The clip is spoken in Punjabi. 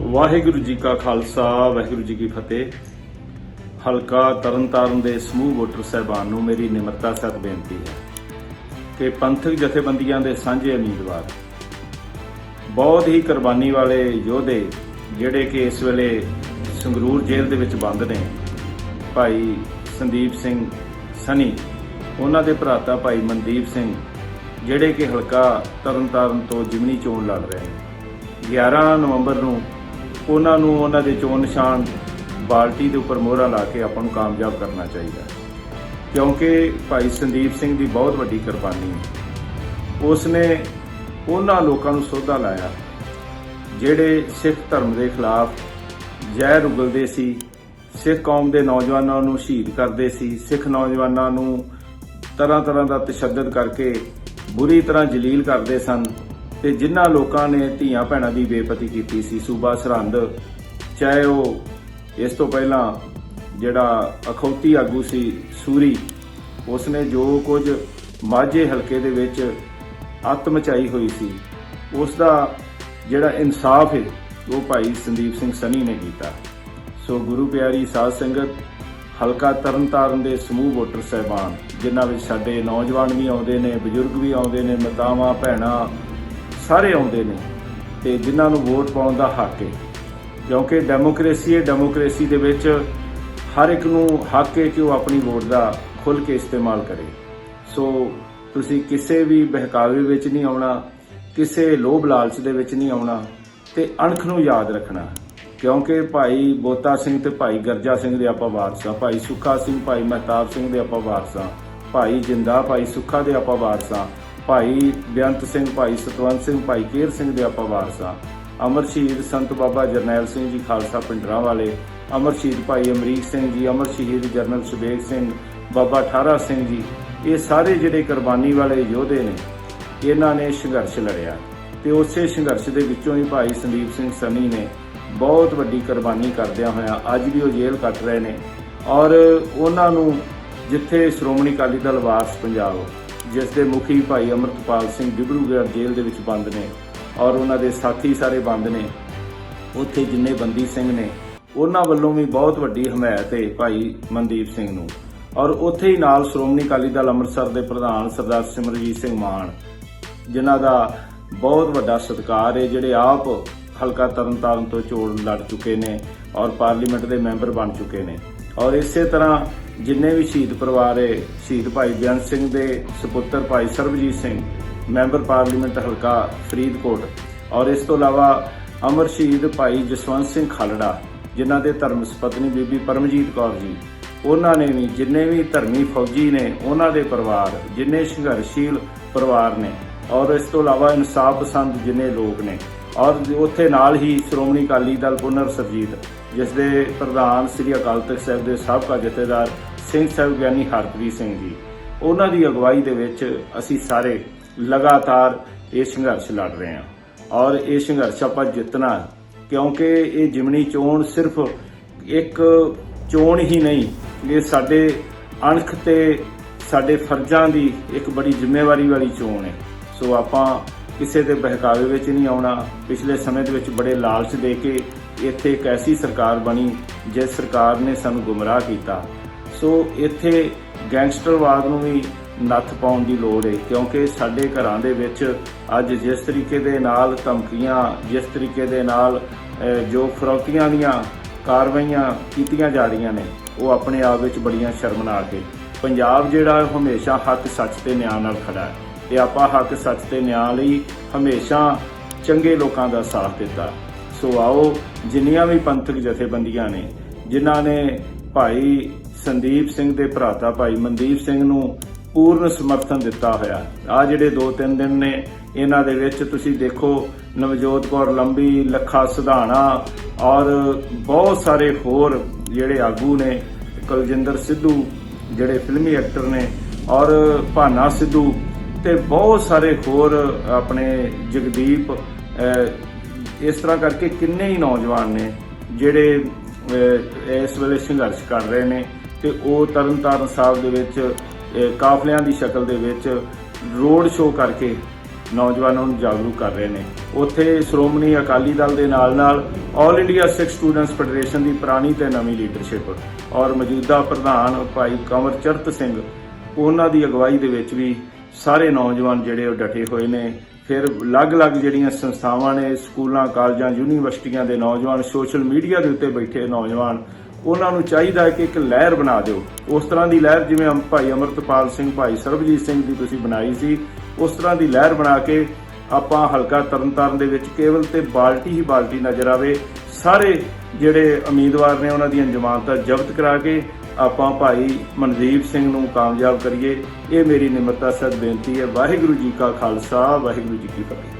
ਵਾਹਿਗੁਰੂ ਜੀ ਕਾ ਖਾਲਸਾ, ਵਾਹਿਗੁਰੂ ਜੀ ਕੀ ਫਤਿਹ। ਹਲਕਾ ਤਰਨਤਾਰਨ ਦੇ ਸਮੂਹ ਵੋਟਰ ਸਹਿਬਾਨ ਨੂੰ ਮੇਰੀ ਨਿਮਰਤਾ ਸਹਿਤ ਬੇਨਤੀ ਹੈ ਕਿ ਪੰਥਕ ਜਥੇਬੰਦੀਆਂ ਦੇ ਸਾਂਝੇ ਉਮੀਦਵਾਰ, ਬਹੁਤ ਹੀ ਕੁਰਬਾਨੀ ਵਾਲੇ ਯੋਧੇ, ਜਿਹੜੇ ਕਿ ਇਸ ਵੇਲੇ ਸੰਗਰੂਰ ਜੇਲ੍ਹ ਦੇ ਵਿੱਚ ਬੰਦ ਨੇ, ਭਾਈ ਸੰਦੀਪ ਸਿੰਘ ਸਨੀ, ਉਹਨਾਂ ਦੇ ਭਰਾਤਾ ਭਾਈ ਮਨਦੀਪ ਸਿੰਘ, ਜਿਹੜੇ ਕਿ ਹਲਕਾ ਤਰਨਤਾਰਨ ਤੋਂ ਜਿਮਨੀ ਚੋਣ ਲੜ ਰਹੇ ਨੇ। 11 ਨਵੰਬਰ ਨੂੰ ਉਹਨਾਂ ਨੂੰ ਉਹਨਾਂ ਦੇ ਚੋਣ ਨਿਸ਼ਾਨ ਬਾਲਟੀ ਦੇ ਉੱਪਰ ਮੋਹਰਾ ਲਾ ਕੇ ਆਪਾਂ ਨੂੰ ਕਾਮਯਾਬ ਕਰਨਾ ਚਾਹੀਦਾ ਕਿਉਂਕਿ ਭਾਈ ਸੰਦੀਪ ਸਿੰਘ ਦੀ ਬਹੁਤ ਵੱਡੀ ਕੁਰਬਾਨੀ ਹੈ। ਉਸ ਨੇ ਉਹਨਾਂ ਲੋਕਾਂ ਨੂੰ ਸੋਧਾ ਲਾਇਆ, ਜਿਹੜੇ ਸਿੱਖ ਧਰਮ ਦੇ ਖਿਲਾਫ ਜ਼ਹਿਰ ਉਗਲਦੇ ਸੀ, ਸਿੱਖ ਕੌਮ ਦੇ ਨੌਜਵਾਨਾਂ ਨੂੰ ਸ਼ਹੀਦ ਕਰਦੇ ਸੀ, ਸਿੱਖ ਨੌਜਵਾਨਾਂ ਨੂੰ ਤਰ੍ਹਾਂ ਤਰ੍ਹਾਂ ਦਾ ਤਸ਼ੱਦਦ ਕਰਕੇ ਬੁਰੀ ਤਰ੍ਹਾਂ ਜਲੀਲ ਕਰਦੇ ਸਨ। ਤੇ ਜਿਨ੍ਹਾਂ ਲੋਕਾਂ ਨੇ ਧੀਆਂ ਭੈਣਾਂ ਦੀ ਬੇਪਤੀ ਕੀਤੀ ਸੀ, ਸੂਬਾ ਸਰਹੰਦ, ਚਾਹੇ ਉਹ ਇਸ ਤੋਂ ਪਹਿਲਾਂ ਜਿਹੜਾ ਅਖੌਤੀ ਆਗੂ ਸੀ ਸੂਰੀ, ਉਸਨੇ ਜੋ ਕੁਝ ਮਾਝੇ ਹਲਕੇ ਦੇ ਵਿੱਚ ਅੱਤ ਮਚਾਈ ਹੋਈ ਸੀ ਉਸ ਦਾ ਜਿਹੜਾ ਇਨਸਾਫ ਹੈ, ਉਹ ਭਾਈ ਸੰਦੀਪ ਸਿੰਘ ਸਨੀ ਨੇ ਕੀਤਾ। ਸੋ ਗੁਰੂ ਪਿਆਰੀ ਸਾਧ ਸੰਗਤ, ਹਲਕਾ ਤਰਨਤਾਰਨ ਦੇ ਸਮੂਹ ਵੋਟਰ ਸਹਿਬਾਨ, ਜਿਨ੍ਹਾਂ ਵਿੱਚ ਸਾਡੇ ਨੌਜਵਾਨ ਵੀ ਆਉਂਦੇ ਨੇ, ਬਜ਼ੁਰਗ ਵੀ ਆਉਂਦੇ ਨੇ, ਮਾਤਾਵਾਂ, ਭੈਣਾਂ ਸਾਰੇ ਆਉਂਦੇ ਨੇ ਤੇ ਜਿਨ੍ਹਾਂ ਨੂੰ ਵੋਟ ਪਾਉਣ ਦਾ ਹੱਕ ਹੈ। ਕਿਉਂਕਿ ਡੈਮੋਕ੍ਰੇਸੀ ਹੈ, ਡੈਮੋਕ੍ਰੇਸੀ ਦੇ ਵਿੱਚ ਹਰ ਇੱਕ ਨੂੰ ਹੱਕ ਹੈ ਕਿ ਉਹ ਆਪਣੀ ਵੋਟ ਦਾ ਖੁੱਲ੍ਹ ਕੇ ਇਸਤੇਮਾਲ ਕਰੇ। ਸੋ ਤੁਸੀਂ ਕਿਸੇ ਵੀ ਬਹਿਕਾਵੇ ਵਿੱਚ ਨਹੀਂ ਆਉਣਾ, ਕਿਸੇ ਲੋਭ ਲਾਲਚ ਦੇ ਵਿੱਚ ਨਹੀਂ ਆਉਣਾ ਤੇ ਅਣਖ ਨੂੰ ਯਾਦ ਰੱਖਣਾ। ਕਿਉਂਕਿ ਭਾਈ ਬੋਤਾ ਸਿੰਘ ਤੇ ਭਾਈ ਗਰਜਾ ਸਿੰਘ ਦੇ ਆਪਾਂ ਵਾਰਸ ਹਾਂ। ਭਾਈ ਸੁੱਖਾ ਸਿੰਘ, ਭਾਈ ਮਹਿਤਾਬ ਸਿੰਘ ਦੇ ਆਪਾਂ ਵਾਰਸ ਹਾਂ। ਭਾਈ ਜਿੰਦਾ, ਭਾਈ ਸੁੱਖਾ ਦੇ ਆਪਾਂ ਵਾਰਸਾਂ ਭਾਈ ਬੇਅੰਤ ਸਿੰਘ, ਭਾਈ ਸਤਵੰਤ ਸਿੰਘ, ਭਾਈ ਕੇਰ ਸਿੰਘ ਦੇ ਆਪਾਂ ਵਾਰਸ ਆ ਅਮਰ ਸ਼ਹੀਦ ਸੰਤ ਬਾਬਾ ਜਰਨੈਲ ਸਿੰਘ ਜੀ ਖਾਲਸਾ ਪਿੰਡਰਾਂ ਵਾਲੇ, ਅਮਰ ਸ਼ਹੀਦ ਭਾਈ ਅਮਰੀਕ ਸਿੰਘ ਜੀ, ਅਮਰ ਸ਼ਹੀਦ ਜਰਨਲ ਸੁਬੇਗ ਸਿੰਘ, ਬਾਬਾ ਠਾਰਾ ਸਿੰਘ ਜੀ, ਇਹ ਸਾਰੇ ਜਿਹੜੇ ਕੁਰਬਾਨੀ ਵਾਲੇ ਯੋਧੇ ਨੇ, ਇਹਨਾਂ ਨੇ ਸੰਘਰਸ਼ ਲੜਿਆ। ਤੇ ਉਸੇ ਸੰਘਰਸ਼ ਦੇ ਵਿੱਚੋਂ ਹੀ ਭਾਈ ਸੰਦੀਪ ਸਿੰਘ ਸਨੀ ਨੇ ਬਹੁਤ ਵੱਡੀ ਕੁਰਬਾਨੀ ਕਰਦਿਆਂ ਹੋਇਆ ਅੱਜ ਵੀ ਉਹ ਜੇਲ੍ਹ ਕੱਟ ਰਹੇ ਨੇ। ਔਰ ਉਹਨਾਂ ਨੂੰ ਜਿੱਥੇ ਸ਼੍ਰੋਮਣੀ ਅਕਾਲੀ ਦਲ ਵਾਰਸ ਪੰਜਾਬ ਜਿਸ ਦੇ ਮੁਖੀ ਭਾਈ ਅਮਰਤਪਾਲ ਸਿੰਘ ਡਿਬਰੂਗੜ੍ਹ ਜੇਲ੍ਹ ਦੇ ਵਿੱਚ ਬੰਦ ਨੇ ਔਰ ਉਹਨਾਂ ਦੇ ਸਾਥੀ ਸਾਰੇ ਬੰਦ ਨੇ। ਉੱਥੇ ਜਿੰਨੇ ਬੰਦੀ ਸਿੰਘ ਨੇ, ਉਹਨਾਂ ਵੱਲੋਂ ਵੀ ਬਹੁਤ ਵੱਡੀ ਹਮਾਇਤ ਹੈ ਭਾਈ ਮਨਦੀਪ ਸਿੰਘ ਨੂੰ। ਔਰ ਉੱਥੇ ਹੀ ਨਾਲ ਸ਼੍ਰੋਮਣੀ ਅਕਾਲੀ ਦਲ ਅੰਮ੍ਰਿਤਸਰ ਦੇ ਪ੍ਰਧਾਨ ਸਰਦਾਰ ਸਿਮਰਜੀਤ ਸਿੰਘ ਮਾਨ, ਜਿਨ੍ਹਾਂ ਦਾ ਬਹੁਤ ਵੱਡਾ ਸਤਿਕਾਰ ਹੈ, ਜਿਹੜੇ ਆਪ ਹਲਕਾ ਤਰਨਤਾਰਨ ਤੋਂ ਚੋਣ ਲੜ ਚੁੱਕੇ ਨੇ ਔਰ ਪਾਰਲੀਮੈਂਟ ਦੇ ਮੈਂਬਰ ਬਣ ਚੁੱਕੇ ਨੇ। ਔਰ ਇਸੇ ਤਰ੍ਹਾਂ ਜਿੰਨੇ ਵੀ ਸ਼ਹੀਦ ਪਰਿਵਾਰ ਹੈ, ਸ਼ਹੀਦ ਭਾਈ ਬੇਅੰਤ ਸਿੰਘ ਦੇ ਸੁਪੁੱਤਰ ਭਾਈ ਸਰਬਜੀਤ ਸਿੰਘ, ਮੈਂਬਰ ਪਾਰਲੀਮੈਂਟ ਹਲਕਾ ਫਰੀਦਕੋਟ ਔਰ ਇਸ ਤੋਂ ਇਲਾਵਾ ਅਮਰ ਸ਼ਹੀਦ ਭਾਈ ਜਸਵੰਤ ਸਿੰਘ ਖਾਲੜਾ, ਜਿਨ੍ਹਾਂ ਦੇ ਧਰਮ ਸੁਪਤਨੀ ਬੀਬੀ ਪਰਮਜੀਤ ਕੌਰ ਜੀ। ਉਹਨਾਂ ਨੇ ਵੀ ਜਿੰਨੇ ਵੀ ਧਰਮੀ ਫੌਜੀ ਨੇ, ਉਹਨਾਂ ਦੇ ਪਰਿਵਾਰ, ਜਿੰਨੇ ਸੰਘਰਸ਼ੀਲ ਪਰਿਵਾਰ ਨੇ ਔਰ ਇਸ ਤੋਂ ਇਲਾਵਾ ਇਨਸਾਫ ਪਸੰਦ ਜਿੰਨੇ ਲੋਕ ਨੇ। ਔਰ ਉੱਥੇ ਨਾਲ ਹੀ ਸ਼੍ਰੋਮਣੀ ਅਕਾਲੀ ਦਲ ਪੁਨਰ ਸਰਜੀਤ, ਜਿਸ ਦੇ ਪ੍ਰਧਾਨ ਸ੍ਰੀ ਅਕਾਲ ਤਖਤ ਸਾਹਿਬ ਦੇ ਸਾਬਕਾ ਜਥੇਦਾਰ ਸਿੰਘ ਸਾਹਿਬ ਗਿਆਨੀ ਹਰਪ੍ਰੀਤ ਸਿੰਘ ਜੀ। ਉਹਨਾਂ ਦੀ ਅਗਵਾਈ ਦੇ ਵਿੱਚ ਅਸੀਂ ਸਾਰੇ ਲਗਾਤਾਰ ਇਹ ਸੰਘਰਸ਼ ਲੜ ਰਹੇ ਹਾਂ ਔਰ ਇਹ ਸੰਘਰਸ਼ ਆਪਾਂ ਜਿੱਤਣਾ ਕਿਉਂਕਿ ਇਹ ਜਿਮਣੀ ਚੋਣ ਸਿਰਫ ਇੱਕ ਚੋਣ ਹੀ ਨਹੀਂ, ਇਹ ਸਾਡੇ ਅਣਖ ਤੇ ਸਾਡੇ ਫਰਜ਼ਾਂ ਦੀ ਇੱਕ ਬੜੀ ਜ਼ਿੰਮੇਵਾਰੀ ਵਾਲੀ ਚੋਣ ਹੈ। ਸੋ ਆਪਾਂ ਕਿਸੇ ਦੇ ਬਹਿਕਾਵੇ ਵਿੱਚ ਨਹੀਂ ਆਉਣਾ। ਪਿਛਲੇ ਸਮੇਂ ਦੇ ਵਿੱਚ ਬੜੇ ਲਾਲਚ ਦੇ ਕੇ ਇੱਥੇ ਇੱਕ ਐਸੀ ਸਰਕਾਰ ਬਣੀ, ਜਿਸ ਸਰਕਾਰ ਨੇ ਸਾਨੂੰ ਗੁੰਮਰਾਹ ਕੀਤਾ। ਸੋ ਇੱਥੇ ਗੈਂਗਸਟਰਵਾਦ ਨੂੰ ਵੀ ਨੱਥ ਪਾਉਣ ਦੀ ਲੋੜ ਹੈ ਕਿਉਂਕਿ ਸਾਡੇ ਘਰਾਂ ਦੇ ਵਿੱਚ ਅੱਜ ਜਿਸ ਤਰੀਕੇ ਦੇ ਨਾਲ ਧਮਕੀਆਂ, ਜਿਸ ਤਰੀਕੇ ਦੇ ਨਾਲ ਜੋ ਫਰੌਤੀਆਂ ਦੀਆਂ ਕਾਰਵਾਈਆਂ ਕੀਤੀਆਂ ਜਾ ਰਹੀਆਂ ਨੇ, ਉਹ ਆਪਣੇ ਆਪ ਵਿੱਚ ਬੜੀਆਂ ਸ਼ਰਮਨਾਕ ਹੈ ਪੰਜਾਬ ਜਿਹੜਾ ਹਮੇਸ਼ਾ ਹੱਕ ਸੱਚ ਤੇ ਨਿਆਂ ਨਾਲ ਖੜਾ ਹੈ। ਤੇ ਆਪਾਂ ਹੱਕ, ਸੱਚ ਤੇ ਨਿਆਂ ਲਈ ਹਮੇਸ਼ਾ ਚੰਗੇ ਲੋਕਾਂ ਦਾ ਸਾਥ ਦਿੱਤਾ। ਸੋ ਆਓ, ਜਿੰਨੀਆਂ ਵੀ ਪੰਥਕ ਜਥੇਬੰਦੀਆਂ ਨੇ, ਜਿਨ੍ਹਾਂ ਨੇ ਭਾਈ ਸੰਦੀਪ ਸਿੰਘ ਦੇ ਭਰਾਤਾ ਭਾਈ ਮਨਦੀਪ ਸਿੰਘ ਨੂੰ ਪੂਰਨ ਸਮਰਥਨ ਦਿੱਤਾ ਹੋਇਆ ਆ ਜਿਹੜੇ 2-3 ਦਿਨ ਨੇ, ਇਹਨਾਂ ਦੇ ਵਿੱਚ ਤੁਸੀਂ ਦੇਖੋ, ਨਵਜੋਤ ਕੌਰ ਲੰਬੀ, ਲੱਖਾ ਸੁਧਾਣਾ ਔਰ ਬਹੁਤ ਸਾਰੇ ਹੋਰ ਜਿਹੜੇ ਆਗੂ ਨੇ, ਕੁਲਜਿੰਦਰ ਸਿੱਧੂ, ਜਿਹੜੇ ਫਿਲਮੀ ਐਕਟਰ ਨੇ ਔਰ ਭਾਨਾ ਸਿੱਧੂ ਤੇ ਬਹੁਤ ਸਾਰੇ ਹੋਰ ਆਪਣੇ ਜਗਦੀਪ ਇਸ ਤਰ੍ਹਾਂ ਕਰਕੇ ਕਿੰਨੇ ਹੀ ਨੌਜਵਾਨ ਨੇ ਜਿਹੜੇ ਇਸ ਵੇਲੇ ਸੰਘਰਸ਼ ਕਰ ਰਹੇ ਨੇ ਤੇ ਉਹ ਤਰਨਤਾਰਨ ਸਾਹਿਬ ਦੇ ਵਿੱਚ ਕਾਫਲਿਆਂ ਦੀ ਸ਼ਕਲ ਦੇ ਵਿੱਚ ਰੋਡ ਸ਼ੋਅ ਕਰਕੇ ਨੌਜਵਾਨਾਂ ਨੂੰ ਜਾਗਰੂਕ ਕਰ ਰਹੇ ਨੇ। ਉੱਥੇ ਸ਼੍ਰੋਮਣੀ ਅਕਾਲੀ ਦਲ ਦੇ ਨਾਲ-ਨਾਲ all India Sikh students federation ਦੀ ਪੁਰਾਣੀ ਤੇ ਨਵੀਂ ਲੀਡਰਸ਼ਿਪ ਔਰ ਮੌਜੂਦਾ ਪ੍ਰਧਾਨ ਭਾਈ ਕੰਵਰ ਸਿੰਘ, ਉਹਨਾਂ ਦੀ ਅਗਵਾਈ ਦੇ ਵਿੱਚ ਵੀ ਸਾਰੇ ਨੌਜਵਾਨ ਜਿਹੜੇ ਉਹ ਡਟੇ ਹੋਏ ਨੇ। ਫਿਰ ਅਲੱਗ-ਅਲੱਗ ਜਿਹੜੀਆਂ ਸੰਸਥਾਵਾਂ ਨੇ, ਸਕੂਲਾਂ, ਕਾਲਜਾਂ, ਯੂਨੀਵਰਸਿਟੀਆਂ ਦੇ ਨੌਜਵਾਨ, ਸੋਸ਼ਲ ਮੀਡੀਆ ਦੇ ਉੱਤੇ ਬੈਠੇ ਨੌਜਵਾਨ, ਉਹਨਾਂ ਨੂੰ ਚਾਹੀਦਾ ਹੈ ਕਿ ਇੱਕ ਲਹਿਰ ਬਣਾ ਦਿਓ। ਉਸ ਤਰ੍ਹਾਂ ਦੀ ਲਹਿਰ ਜਿਵੇਂ ਭਾਈ ਅਮਰਤਪਾਲ ਸਿੰਘ, ਭਾਈ ਸਰਬਜੀਤ ਸਿੰਘ ਦੀ ਤੁਸੀਂ ਬਣਾਈ ਸੀ, ਉਸ ਤਰ੍ਹਾਂ ਦੀ ਲਹਿਰ ਬਣਾ ਕੇ ਆਪਾਂ ਹਲਕਾ ਤਰਨਤਾਰਨ ਦੇ ਵਿੱਚ ਕੇਵਲ ਤੇ ਬਾਲਟੀ ਹੀ ਬਾਲਟੀ ਨਜ਼ਰ ਆਵੇ। ਸਾਰੇ ਜਿਹੜੇ ਉਮੀਦਵਾਰ ਨੇ ਉਹਨਾਂ ਦੀਆਂ ਜ਼ਮਾਨਤਾਂ ਜ਼ਬਤ ਕਰਾ ਕੇ ਆਪਾਂ ਭਾਈ ਮਨਦੀਪ ਸਿੰਘ ਨੂੰ ਕਾਮਯਾਬ ਕਰੀਏ। ਇਹ ਮੇਰੀ ਨਿਮਰਤਾ ਸਹਿਤ ਬੇਨਤੀ ਹੈ। ਵਾਹਿਗੁਰੂ ਜੀ ਕਾ ਖਾਲਸਾ, ਵਾਹਿਗੁਰੂ ਜੀ ਕੀ ਫਤਿਹ।